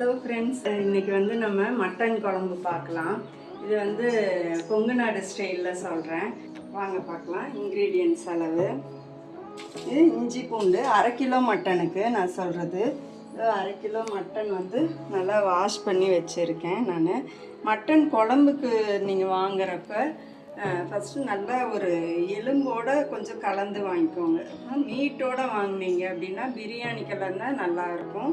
Hello friends இன்னைக்கு வந்து நம்ம மட்டன் குழம்பு பார்க்கலாம். இது வந்து கொங்கு நாடு ஸ்டைலில் சொல்கிறேன் வாங்க பார்க்கலாம். இன்க்ரீடியன்ஸ் அளவு. இது இஞ்சி பூண்டு அரை கிலோ மட்டனுக்கு நான் சொல்கிறது அரை கிலோ மட்டன் வந்து நல்லா வாஷ் பண்ணி வச்சுருக்கேன் நான். மட்டன் குழம்புக்கு நீங்கள் வாங்குறப்ப ஃபஸ்ட்டு நல்லா ஒரு எலும்போட கொஞ்சம் கலந்து வாங்கிக்கோங்க. மீட்டோடு வாங்கினீங்க அப்படின்னா பிரியாணி கலந்தால் நல்லாயிருக்கும்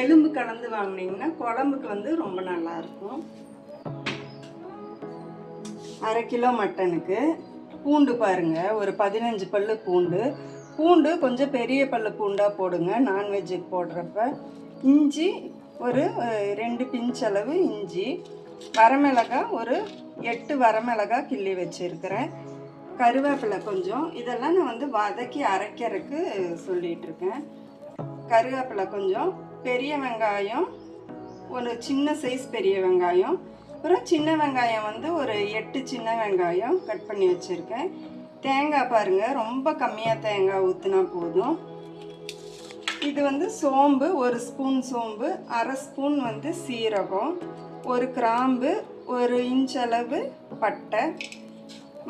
எலும்பு கலந்து வாங்குனீங்கன்னா குழம்புக்கு வந்து ரொம்ப நல்லாயிருக்கும். அரை கிலோ மட்டனுக்கு பூண்டு பாருங்க ஒரு பதினஞ்சு பல்லு பூண்டு. பூண்டு கொஞ்சம் பெரிய பல்லு பூண்டாக போடுங்க நான்வெஜ்ஜுக்கு போடுறப்ப. இஞ்சி ஒரு ரெண்டு பிஞ்ச் அளவு இஞ்சி. வரமிளகாய் ஒரு எட்டு வரமிளகாய் கிள்ளி வச்சுருக்கிறேன். கருவேப்பிலை கொஞ்சம். இதெல்லாம் நான் வந்து வதக்கி அரைக்கிறதுக்கு சொல்லிட்டு இருக்கேன் கருவேப்பிலை கொஞ்சம் பெரிய வெங்காயம் ஒரு சின்ன சைஸ் பெரிய வெங்காயம் அப்புறம் சின்ன வெங்காயம் வந்து ஒரு எட்டு சின்ன வெங்காயம் கட் பண்ணி வச்சுருக்கேன். தேங்காய் பாருங்கள் ரொம்ப கம்மியாக தேங்காய் ஊற்றினா போதும். இது வந்து சோம்பு ஒரு ஸ்பூன் சோம்பு அரை ஸ்பூன் வந்து சீரகம் ஒரு கிராம்பு ஒரு இன்ச் அளவு பட்டை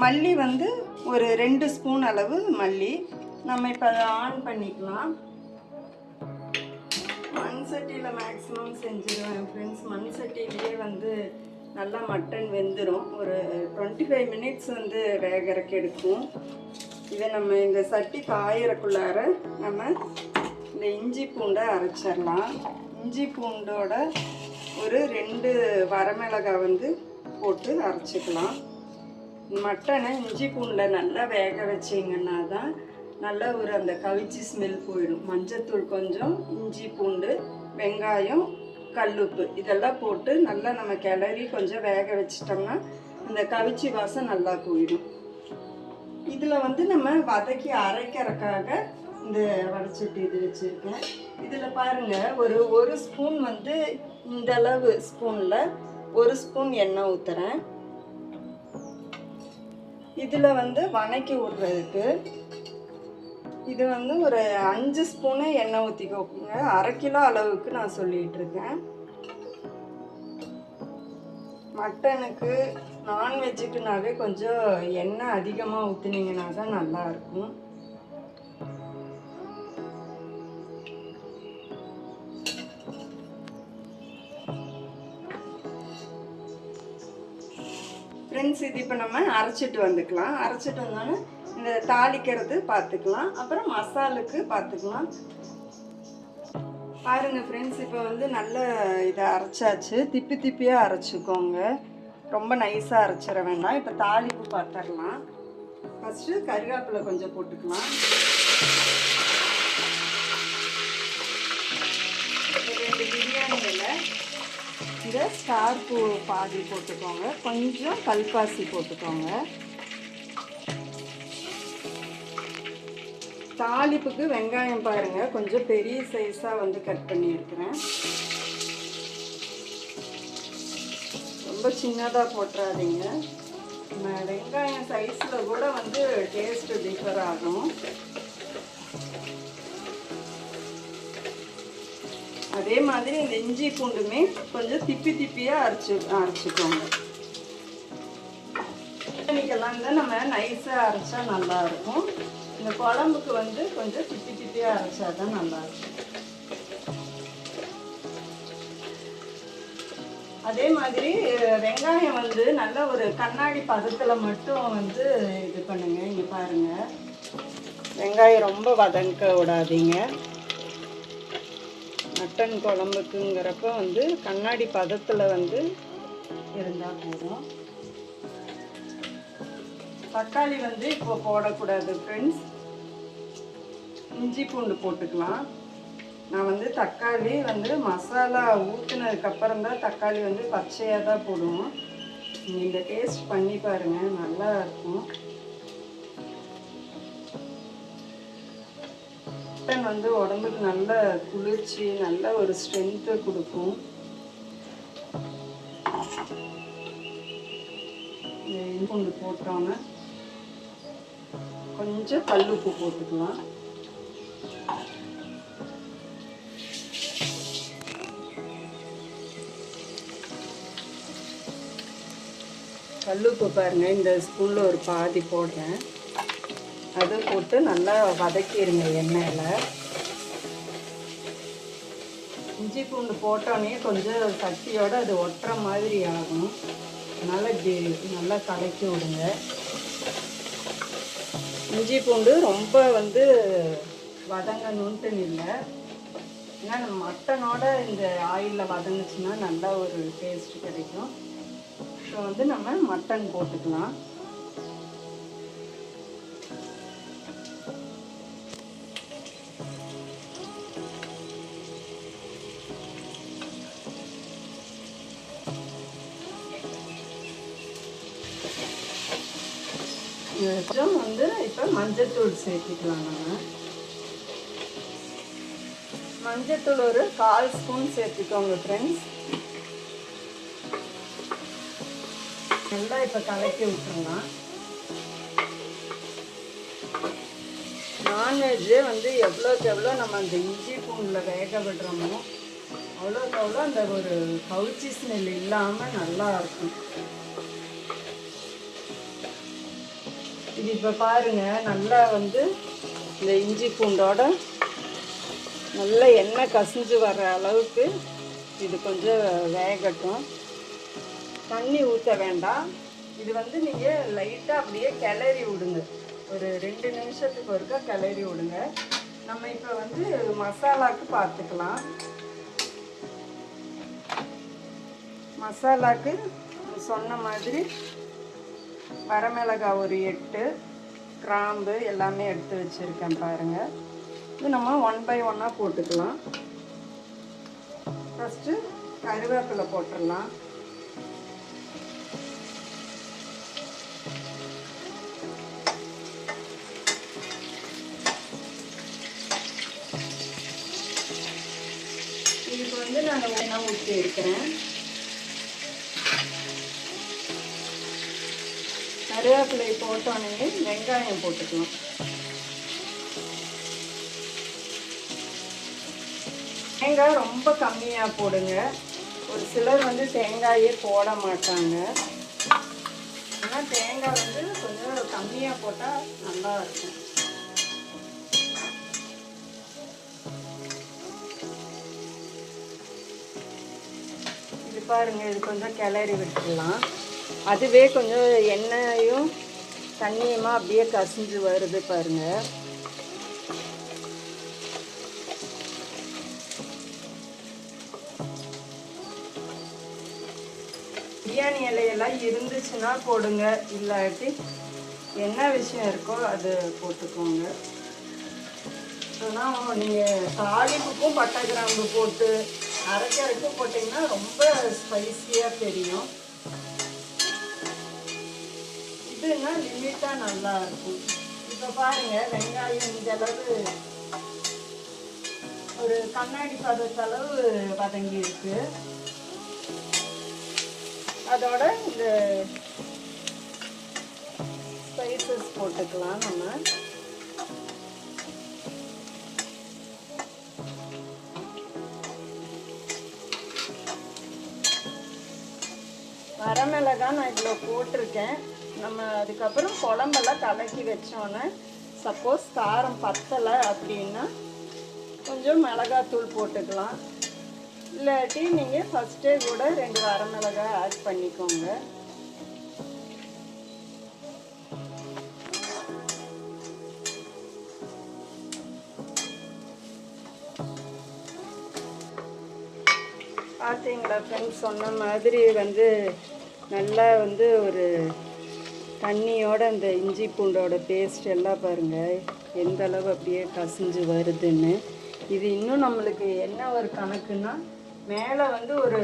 மல்லி வந்து ஒரு ரெண்டு ஸ்பூன் அளவு மல்லி. நம்ம இப்போ அதை ஆன் பண்ணிக்கலாம். மண் சட்டியில் மேக்ஸிமம் செஞ்சிருவேன். ஃப்ரெண்ட்ஸ் மண் சட்டியிலேயே வந்து நல்லா மட்டன் வெந்துடும் ஒரு டுவெண்ட்டி ஃபைவ் மினிட்ஸ் வந்து வேகறக்கு எடுக்கும் இதை நம்ம இந்த சட்டி காயறக்குள்ளார நம்ம இந்த இஞ்சி பூண்டை அரைச்சிடலாம். இஞ்சி பூண்டோட ஒரு ரெண்டு வரமிளகாய் வந்து போட்டு அரைச்சிக்கலாம். மட்டனை இஞ்சி பூண்டில் நல்லா வேக வச்சிங்கன்னா தான் நல்லா ஒரு அந்த கவிச்சி ஸ்மெல் போயிடும். மஞ்சத்தூள் கொஞ்சம் இஞ்சி பூண்டு வெங்காயம் கல்லுப்பு. இதெல்லாம் போட்டு நல்லா நம்ம கிளறி கொஞ்சம் வேக வச்சிட்டோம்னா அந்த கவிச்சி வாசம் நல்லா போயிடும். இதில் வந்து நம்ம வதக்கி அரைக்கிறதுக்காக இந்த வடச்சட்டி இது வச்சுருக்கேன். இதில் பாருங்கள் ஒரு ஒரு ஸ்பூன் வந்து இந்த அளவு ஸ்பூனில் ஒரு ஸ்பூன் எண்ணெய் ஊற்றுறேன் இதில் வந்து வணக்கி விடுறதுக்கு இது வந்து ஒரு அஞ்சு ஸ்பூனு எண்ணெய் ஊற்றிக்கோங்க அரை கிலோ அளவுக்கு நான் சொல்லிகிட்டு இருக்கேன் மட்டனுக்கு நான்வெஜ்ஜுக்குனாவே கொஞ்சம் எண்ணெய் அதிகமாக ஊற்றுனீங்கன்னா தான் நல்லாயிருக்கும். ஃப்ரெண்ட்ஸ் இது இப்போ நம்ம அரைச்சிட்டு வந்துக்கலாம். அரைச்சிட்டு வந்தோன்னே இந்த தாளிக்கிறது பார்த்துக்கலாம். அப்புறம் மசாலுக்கு பார்த்துக்கலாம். பாருங்க ஃப்ரெண்ட்ஸ் இப்போ வந்து நல்ல இதை அரைச்சாச்சு. திப்பி திப்பியாக அரைச்சிக்கோங்க. ரொம்ப நைஸாக அரைச்சிட வேண்டாம். இப்போ தாளிப்பு பார்த்துடலாம். ஃபஸ்ட்டு கருவேப்பிலை கொஞ்சம் போட்டுக்கலாம். ரெண்டு பிரியாணி இலை இந்த ஸ்டார் பூ பாதி போட்டுக்கோங்க. கொஞ்சம் கல்பாசி போட்டுக்கோங்க. தாளிப்புக்கு வெங்காயம் பாருங்க. கொஞ்சம் பெரிய சைஸாக வந்து கட் பண்ணியிருக்கிறேன். ரொம்ப சின்னதாக போட்டுறாதீங்க. நம்ம வெங்காயம் சைஸில் கூட வந்து டேஸ்ட்டு டிஃபர் ஆகும். அதே மாதிரி இந்த இஞ்சி பூண்டுமே கொஞ்சம் திப்பி திப்பியாக அரைச்சி அரைச்சிக்கோங்க. இன்னைக்கெல்லாம் தான் நம்ம நைஸாக அரைச்சா நல்லா இருக்கும். இந்த குழம்புக்கு வந்து கொஞ்சம் திப்பி திப்பியாக அரைச்சா தான் நல்லா இருக்கும். அதே மாதிரி வெங்காயம் வந்து நல்ல ஒரு கண்ணாடி பதத்தில் மட்டும் வந்து இது பண்ணுங்க இங்கே பாருங்க. வெங்காயம் ரொம்ப வதங்க விடாதீங்க. மட்டன் குழம்புக்குங்கிறப்ப வந்து கண்ணாடி பதத்தில் வந்து இருந்தால் போதும். தக்காளி வந்து இப்போ போடக்கூடாது ஃப்ரெண்ட்ஸ் இஞ்சி பூண்டு போட்டுக்கலாம். நான் வந்து தக்காளி வந்து மசாலா ஊற்றுனதுக்கப்புறம் தான் தக்காளி வந்து பச்சையாக தான் போடுவோம். நீங்கள் இந்த டேஸ்ட் பண்ணி பாருங்கள் நல்லா இருக்கும். மட்டன் வந்து உடம்புக்கு நல்ல குளிர்ச்சி நல்ல ஒரு ஸ்ட்ரென்த்து கொடுக்கும். இந்த இஞ்சி பூண்டு போட்டோன்னே கொஞ்சம் கல்லுப்பு போட்டுக்கலாம். கல்லுப்பு பாருங்கள் இந்த ஸ்பூனில் ஒரு பாதி போடுறேன். அது போட்டு நல்லா வதக்கிடுங்க எண்ணெயில். இஞ்சி பூண்டு போட்டோன்னே கொஞ்சம் சக்தியோடு அது ஒட்டுற மாதிரி ஆகும். அதனால் இப்படி நல்லா கலக்கி விடுங்க. இஞ்சி பூண்டு ரொம்ப வந்து வதங்கணுன்ட்டு இல்லை. ஏன்னா நம்ம மட்டனோட இந்த ஆயிலில் வதங்குச்சுன்னா நல்லா ஒரு டேஸ்ட் கிடைக்கும். ஸோ வந்து நம்ம மட்டன் போட்டுக்கலாம். கொஞ்சம் வந்து இப்போ மஞ்சள் தூள் சேர்த்துக்கலாம் நம்ம. மஞ்சத்தூள் ஒரு கால் ஸ்பூன் சேர்த்துக்கோங்க ஃப்ரெண்ட்ஸ் நல்லா இப்போ கலக்கி விட்டுருலாம் நான்வெஜ்ஜே வந்து எவ்வளோக்கு எவ்வளோ நம்ம அந்த இஞ்சி பூண்டில் வேக விடுறோமோ அவ்வளோக்கு அவ்வளோ அந்த ஒரு கவுச்சி ஸ்மெல் இல்லாமல் நல்லா இருக்கும். இது இப்போ பாருங்கள் நல்லா வந்து இந்த இஞ்சி பூண்டோட நல்ல எண்ணெய் கசிஞ்சு வர அளவுக்கு இது கொஞ்சம் வேகட்டும். தண்ணி ஊற்ற வேண்டாம். இது வந்து நீங்கள் லைட்டாக அப்படியே கிளறி விடுங்க. ஒரு ரெண்டு நிமிஷத்துக்கு ஒருக்கா கிளறி விடுங்க. நம்ம இப்போ வந்து மசாலாக்கு பார்த்துக்கலாம். மசாலாக்கு சொன்ன மாதிரி வரமிளகாய் ஒரு எட்டு கிராம்பு எல்லாமே எடுத்து வச்சுருக்கேன் பாருங்கள் இது நம்ம ஒன் பை ஒன்னாக போட்டுக்கலாம். ஃபஸ்ட்டு கருவேப்பிலை போட்டுடலாம். இதுக்கு வந்து நான் எண்ணெய் ஊற்றி இருக்கிறேன் கருவேப்பிலை போட்டோன்னே வெங்காயம் போட்டுக்கலாம். தேங்காய் ரொம்ப கம்மியாக போடுங்க. ஒரு சிலர் வந்து தேங்காயே போட மாட்டாங்க. ஆனால் தேங்காய் வந்து கொஞ்சம் கம்மியாக போட்டால் நல்லா இருக்கும். இது பாருங்க இது கொஞ்சம் கிளறி விட்டுடலாம். அதுவே கொஞ்சம் எண்ணெயும் தண்ணியுமா அப்படியே கசிஞ்சு வருது பாருங்கள் இலையெல்லாம் இருந்துச்சுன்னா போடுங்க. இல்லாட்டி என்ன விஷயம் இருக்கோ அது போட்டுக்கோங்க. ஆனால் நீங்கள் தாளிப்புக்கும் பட்டை கிராம்பு போட்டு அரைக்கரைக்கும் போட்டிங்கன்னா ரொம்ப ஸ்பைசியாக தெரியும். இதுன்னா லிமிட்டாக நல்லா இருக்கும். இப்போ பாருங்கள் வெங்காயம் இந்த அளவு ஒரு கண்ணாடி பதத்தளவு வதங்கி இருக்குது அதோட இந்த ஸ்பைசஸ் போட்டுக்கலாம் நம்ம. வரமிளகா நான் இவ்வளோ போட்டிருக்கேன். நம்ம அதுக்கப்புறம் குழம்பெல்லாம் கலக்கி வச்சோன்னே சப்போஸ் காரம் பத்தலை அப்படின்னா கொஞ்சம் மிளகாத்தூள் போட்டுக்கலாம். இல்லாட்டி நீங்கள் ஃபஸ்ட்டே கூட ரெண்டு வரமிளகாய் ஆட் பண்ணிக்கோங்க. பார்த்தீங்களா ஃப்ரெண்ட்ஸ் சொன்ன மாதிரி வந்து நல்லா வந்து ஒரு தண்ணியோட அந்த இஞ்சி பூண்டோட பேஸ்ட் எல்லாம் பாருங்கள் எந்த அளவு அப்படியே கசிஞ்சு வருதுன்னு. இது இன்னும் நம்மளுக்கு என்ன ஒரு கணக்குன்னா மேலே வந்து ஒரு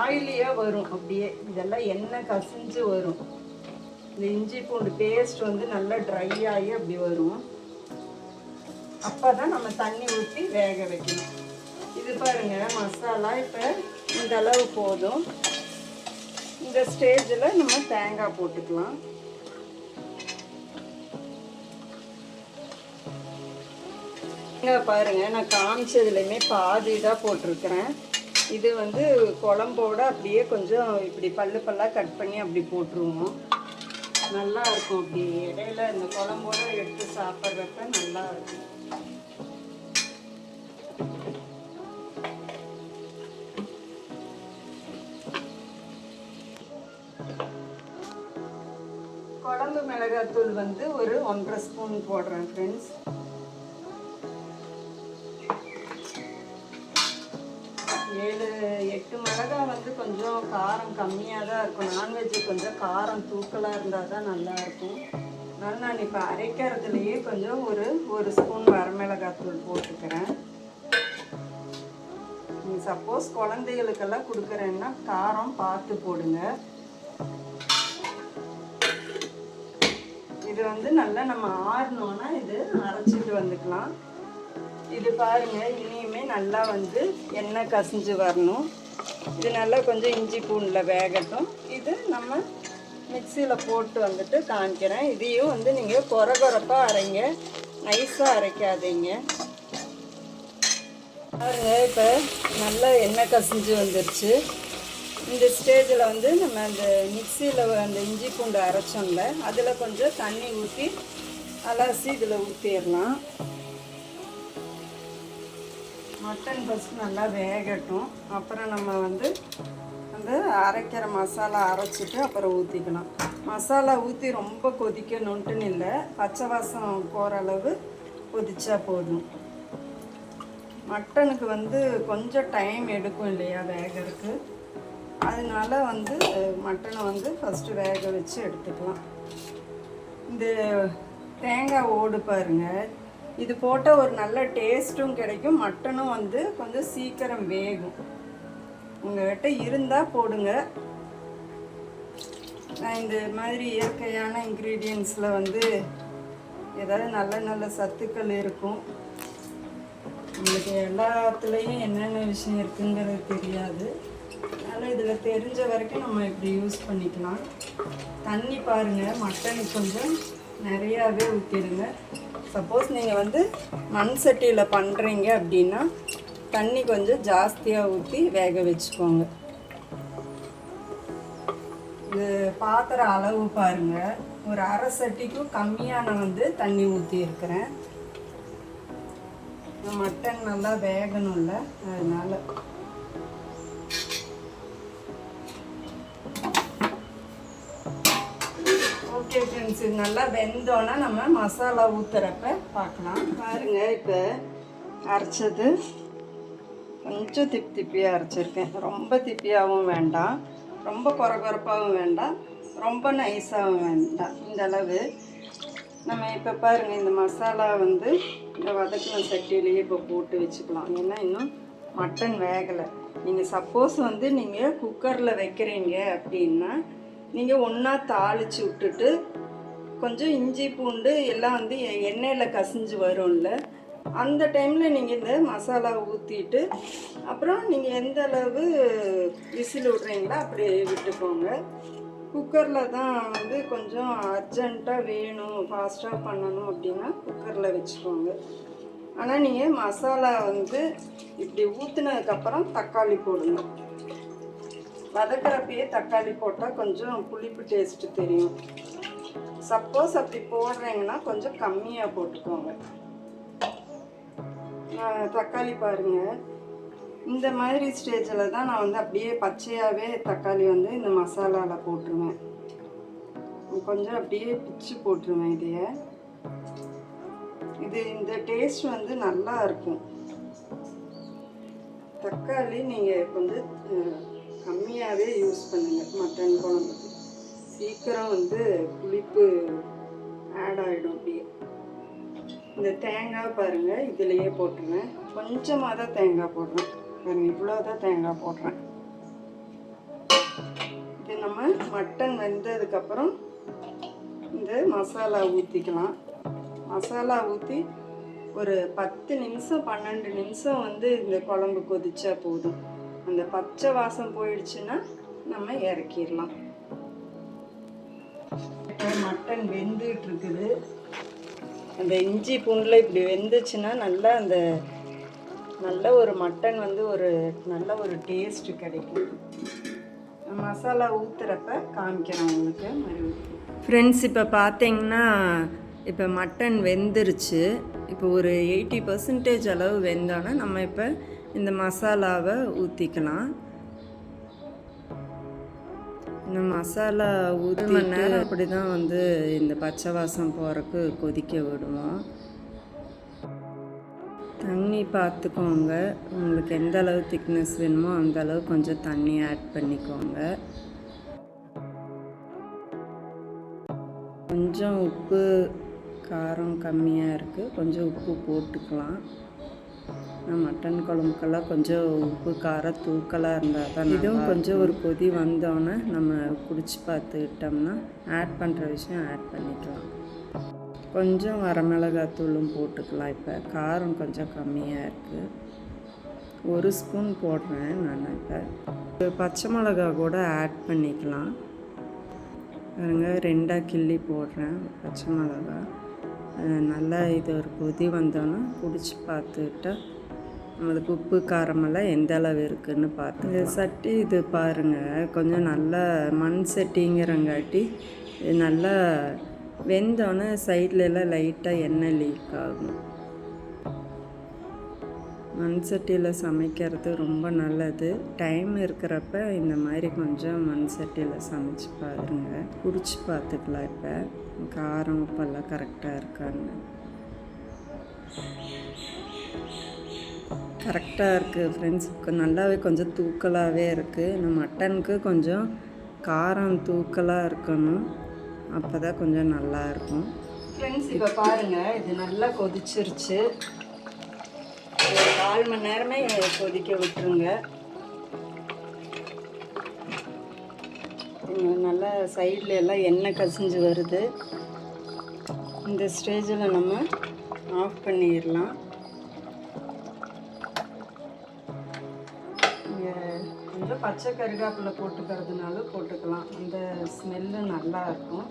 ஆயிலியாக வரும் அப்படியே. இதெல்லாம் எண்ணெய் கசிஞ்சு வரும். இந்த இஞ்சி பூண்டு பேஸ்ட் வந்து நல்லா ட்ரை ஆகி அப்படி வரும். அப்போ தான் நம்ம தண்ணி ஊற்றி வேக வைக்கணும். இது பாருங்க மசாலா இப்போ இந்த அளவு போதும். இந்த ஸ்டேஜில் நம்ம தேங்காய் போட்டுக்கலாம். தேங்காய் பாருங்க நான் காமிச்சதுலையுமே பாதி தான் போட்டிருக்கிறேன். இது வந்து குழம்போட அப்படியே கொஞ்சம் இப்படி பல்லு பல்லாக கட் பண்ணி அப்படி போட்டுருவோம். நல்லா இருக்கும் அப்படி. இடையில இந்த குழம்போட எடுத்து சாப்பிட்றப்ப நல்லா இருக்கும். குழம்பு மிளகாத்தூள் வந்து ஒரு ஒன்றரை ஸ்பூன் போடுறேன் ஃப்ரெண்ட்ஸ் ஏழு எட்டு மிளகா வந்து கொஞ்சம் காரம் கம்மியாக தான் இருக்கும். நான்வெஜ்ஜு கொஞ்சம் காரம் தூக்கலாக இருந்தால் தான் நல்லாயிருக்கும். அதனால் நான் இப்போ அரைக்கிறதுலையே கொஞ்சம் ஒரு ஒரு ஸ்பூன் வரமிளகாத்தூள் போட்டுக்கிறேன். நீங்கள் சப்போஸ் குழந்தைகளுக்கெல்லாம் கொடுக்குறேன்னா காரம் பார்த்து போடுங்க. இது வந்து நல்லா நம்ம ஆறணும்னா இது அரைச்சிட்டு வந்துக்கலாம். இது பாருங்கள் இனி நல்லா வந்து எண்ணெய் கசிஞ்சு வரணும். இது நல்லா கொஞ்சம் இஞ்சி பூண்டில் வேகட்டும். இது நம்ம மிக்சியில் போட்டு வந்துட்டு காமிக்கிறேன். இதையும் வந்து நீங்கள் குறை குறைப்பாக அரைங்க. நைஸாக அரைக்காதீங்க. பாருங்க இப்போ நல்லா எண்ணெய் கசிஞ்சு வந்துருச்சு. இந்த ஸ்டேஜில் வந்து நம்ம அந்த மிக்சியில் அந்த இஞ்சி பூண்டு அரைச்சோம்ல அதில் கொஞ்சம் தண்ணி ஊற்றி அலசி இதில் ஊற்றிடலாம் மட்டன் ஃபஸ்ட் நல்லா வேகட்டும். அப்புறம் நம்ம வந்து வந்து அரைக்கிற மசாலா அரைச்சிட்டு அப்புறம் ஊற்றிக்கலாம் மசாலா ஊற்றி ரொம்ப கொதிக்கணுன்ட்டுன்னு இல்லை. பச்சை வாசம் போகிற அளவு கொதிச்சா போதும். மட்டனுக்கு வந்து கொஞ்சம் டைம் எடுக்கும் இல்லையா வேகிறதுக்கு. அதனால வந்து மட்டனை வந்து ஃபஸ்ட்டு வேக வச்சு எடுத்துக்கலாம். இந்த தேங்காய் ஓடு பாருங்கள் இது போட்டால் ஒரு நல்ல டேஸ்ட்டும் கிடைக்கும். மட்டனும் வந்து கொஞ்சம் சீக்கிரம் வேகும். உங்கள்கிட்ட இருந்தால் போடுங்க. நான் இந்த மாதிரி இயற்கையான இன்க்ரீடியன்ஸில் வந்து ஏதாவது நல்ல நல்ல சத்துக்கள் இருக்கும். உங்களுக்கு எல்லாத்துலேயும் என்னென்ன விஷயம் இருக்குங்கிறது தெரியாது. அதனால் இதில் தெரிஞ்ச வரைக்கும் நம்ம இப்படி யூஸ் பண்ணிக்கலாம். தண்ணி பாருங்கள் மட்டன் கொஞ்சம் நிறையாவே ஊற்றிடுங்க சப்போஸ் நீங்கள் வந்து மண் சட்டியில் பண்ணுறீங்க அப்படின்னா தண்ணி கொஞ்சம் ஜாஸ்தியாக ஊற்றி வேக வச்சுக்கோங்க. இது பாத்திர அளவு பாருங்கள் ஒரு அரை சட்டிக்கும் கம்மியான வந்து தண்ணி ஊற்றி இருக்கிறேன். மட்டன் நல்லா வேகணும்ல அதனால். ஓகே ஃப்ரெண்ட்ஸ் இது நல்லா வெந்தோன்னா நம்ம மசாலா ஊற்றுறப்ப பார்க்கலாம். பாருங்க இப்போ அரைச்சது. கொஞ்சம் திப்பி திப்பியாக அரைச்சிருக்கேன். ரொம்ப திப்பியாகவும் வேண்டாம். ரொம்ப குறை குறைப்பாகவும் வேண்டாம். ரொம்ப நைஸாகவும் வேண்டாம். இந்த அளவு. நம்ம இப்போ பாருங்கள் இந்த மசாலா வந்து இந்த வதக்கின சட்டியிலேயே இப்போ போட்டு வச்சுக்கலாம். ஏன்னா இன்னும் மட்டன் வேகலை. நீங்கள் சப்போஸ் வந்து நீங்கள் குக்கரில் வைக்கிறீங்க அப்படின்னா நீங்கள் ஒன்றா தாளித்து விட்டுட்டு கொஞ்சம் இஞ்சி பூண்டு எல்லாம் வந்து எ- எண்ணெயில் கசிஞ்சு வரும்ல. அந்த டைமில் நீங்கள் இந்த மசாலா ஊற்றிட்டு அப்புறம் நீங்கள் எந்த அளவு விசில் விட்றீங்களோ அப்படியே விட்டுக்கோங்க. குக்கரில் தான் வந்து கொஞ்சம் அர்ஜெண்ட்டாக வேணும் ஃபாஸ்ட்டாக பண்ணணும் அப்படின்னா குக்கரில் வச்சுக்கோங்க. ஆனால் நீங்கள் மசாலா வந்து இப்படி ஊற்றுனதுக்கப்புறம் தக்காளி போடுங்க வதக்கிறப்பயே தக்காளி போட்டால் கொஞ்சம் புளிப்பு டேஸ்ட்டு தெரியும். சப்போஸ் அப்படி போடுறீங்கன்னா கொஞ்சம் கம்மியாக போட்டுக்கோங்க. தக்காளி பாருங்கள் இந்த மாதிரி ஸ்டேஜில் தான் நான் வந்து அப்படியே பச்சையாகவே தக்காளி வந்து இந்த மசாலாவில் போட்டுருவேன். கொஞ்சம் அப்படியே பிச்சு போட்டுருவேன் இதைய. இது இந்த டேஸ்ட் வந்து நல்லா இருக்கும். தக்காளி நீங்கள் கொஞ்சம் கம்மியாகவே யூஸ் பண்ணுங்கள் மட்டன் குழம்புக்கு சீக்கிரம் வந்து புளிப்பு ஆட் ஆகிடும் அப்படியே. இந்த தேங்காய் பாருங்கள் இதுலேயே போட்டுருவேன். கொஞ்சமாக தான் தேங்காய் போடுறேன். பாருங்கள் இவ்வளோ தான் தேங்காய் போடுறேன். இது நம்ம மட்டன் வெந்ததுக்கப்புறம் இந்த மசாலா ஊற்றிக்கலாம் மசாலா ஊற்றி ஒரு பத்து நிமிஷம் பன்னெண்டு நிமிஷம் வந்து இந்த குழம்பு கொதிச்சா போதும். அந்த பச்சை வாசம் போயிடுச்சுன்னா நம்ம இறக்கிடலாம். இப்போ மட்டன் வெந்துட்டு இருக்குது அந்த இஞ்சி பூண்டில் இப்படி வெந்துச்சுன்னா நல்லா அந்த நல்ல ஒரு மட்டன் வந்து ஒரு நல்ல ஒரு டேஸ்ட் கிடைக்கும். மசாலா ஊற்றுறப்ப காமிக்கிறேன் உங்களுக்கு மறுபடியும். ஃப்ரெண்ட்ஸ் இப்போ பார்த்தீங்கன்னா இப்போ மட்டன் வெந்துருச்சு. இப்போ ஒரு எயிட்டி பர்சன்டேஜ் அளவு வெந்தோன்னா நம்ம இப்போ இந்த மசாலாவை ஊற்றிக்கலாம் இந்த மசாலா ஊற்றி மணி நேரம் அப்படி தான் வந்து இந்த பச்சை வாசம் போகிறக்கு கொதிக்க விடுவோம். தண்ணி பார்த்துக்கோங்க உங்களுக்கு எந்த அளவு திக்னஸ் வேணுமோ அந்த அளவு கொஞ்சம் தண்ணி ஆட் பண்ணிக்கோங்க. கொஞ்சம் உப்பு காரம் கம்மியாக இருக்குது கொஞ்சம் உப்பு போட்டுக்கலாம். மட்டன் குழம்புக்கெல்லாம் கொஞ்சம் உப்பு காரம் தூக்கலாக இருந்தால் தான் இதுவும் கொஞ்சம் ஒரு கொதி வந்தோன்னே நம்ம குடிச்சு பார்த்துக்கிட்டோம்னா ஆட் பண்ணுற விஷயம் ஆட் பண்ணிக்கலாம். கொஞ்சம் வரமிளகாத்தூளும் போட்டுக்கலாம். இப்போ காரம் கொஞ்சம் கம்மியாக இருக்குது ஒரு ஸ்பூன் போடுறேன் நான் இப்போ. பச்சை மிளகா கூட ஆட் பண்ணிக்கலாம். பாருங்க ரெண்டாக கிள்ளி போடுறேன் பச்சை மிளகா. நல்லா இது ஒரு கொதி வந்தோன்னே குடிச்சு பார்த்துக்கிட்டா நம்மளுக்கு உப்பு காரமெல்லாம் எந்த அளவு இருக்குதுன்னு பார்த்து இந்த சட்டி இது பாருங்கள் கொஞ்சம் நல்லா மண் சட்டிங்கிறங்காட்டி நல்லா வெந்தோன்னே சைடில் எல்லாம் லைட்டாக எண்ணெய் லீக் ஆகும். மண் சட்டியில் சமைக்கிறது ரொம்ப நல்லது. டைம் இருக்கிறப்ப இந்த மாதிரி கொஞ்சம் மண் சட்டியில் சமைச்சு பாருங்க. குடிச்சு பார்த்துக்கலாம் இப்போ. காரம் உப்பெல்லாம் கரெக்டாக இருக்கான்னு. கரெக்டாக இருக்குது ஃப்ரெண்ட்ஸ் நல்லாவே கொஞ்சம் தூக்கலாகவே இருக்குது இந்த மட்டனுக்கு கொஞ்சம் காரம் தூக்கலாக இருக்கணும். அப்போ தான் கொஞ்சம் நல்லா இருக்கும். ஃப்ரெண்ட்ஸ் இப்போ பாருங்கள் இது நல்லா கொதிச்சிருச்சு. கால் மணி நேரமே கொதிக்க விட்டுருங்க. நல்லா சைடில் எல்லாம் எண்ணெய் கசிஞ்சு வருது. இந்த ஸ்டேஜில் நம்ம ஆஃப் பண்ணிடலாம். பச்சை கருகாப்பில் போட்டுக்கிறதுனாலும் போட்டுக்கலாம். அந்த ஸ்மெல்லு நல்லா இருக்கும்.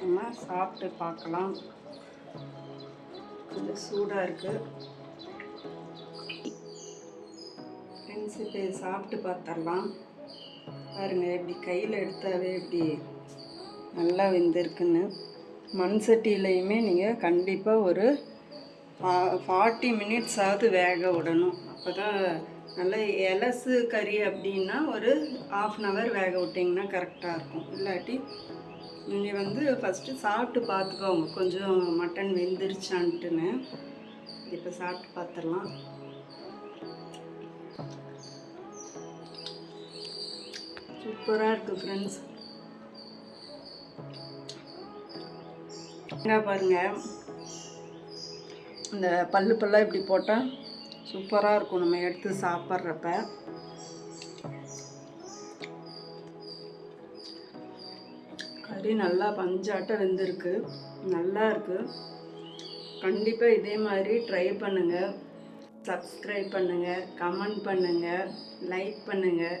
நம்ம சாப்பிட்டு பார்க்கலாம். கொஞ்சம் சூடாக இருக்குது ஃப்ரெண்ட்ஸ் சாப்பிட்டு பார்த்துடலாம். பாருங்கள் இப்படி கையில் எடுத்தாவே இப்படி நல்லா வெந்திருக்குன்னு. மண் சட்டியிலையுமே நீங்கள் கண்டிப்பாக ஒரு ஃபார்ட்டி மினிட்ஸாவது வேக விடணும். அப்போ தான் நல்ல எலசு கறி அப்படின்னா ஒரு ஆஃப் அன் ஹவர் வேக விட்டிங்கன்னா கரெக்டாக இருக்கும். இல்லாட்டி நீங்கள் வந்து ஃபஸ்ட்டு சாப்பிட்டு பார்த்துக்கோங்க. கொஞ்சம் மட்டன் வெந்துருச்சான்ட்டுன்னு. இப்போ சாப்பிட்டு பார்த்துடலாம். சூப்பராக இருக்குது ஃப்ரெண்ட்ஸ் என்ன பாருங்கள் இந்த பல்லு பல்லாக இப்படி போட்டால் சூப்பராக இருக்கும். நம்ம எடுத்து சாப்பிட்றப்ப. கறி நல்லா பஞ்சாட்டம் வெந்திருக்கு. நல்லா இருக்குது கண்டிப்பாக இதே மாதிரி ட்ரை பண்ணுங்கள் சப்ஸ்கிரைப் பண்ணுங்கள் கமெண்ட் பண்ணுங்கள் லைக் பண்ணுங்கள்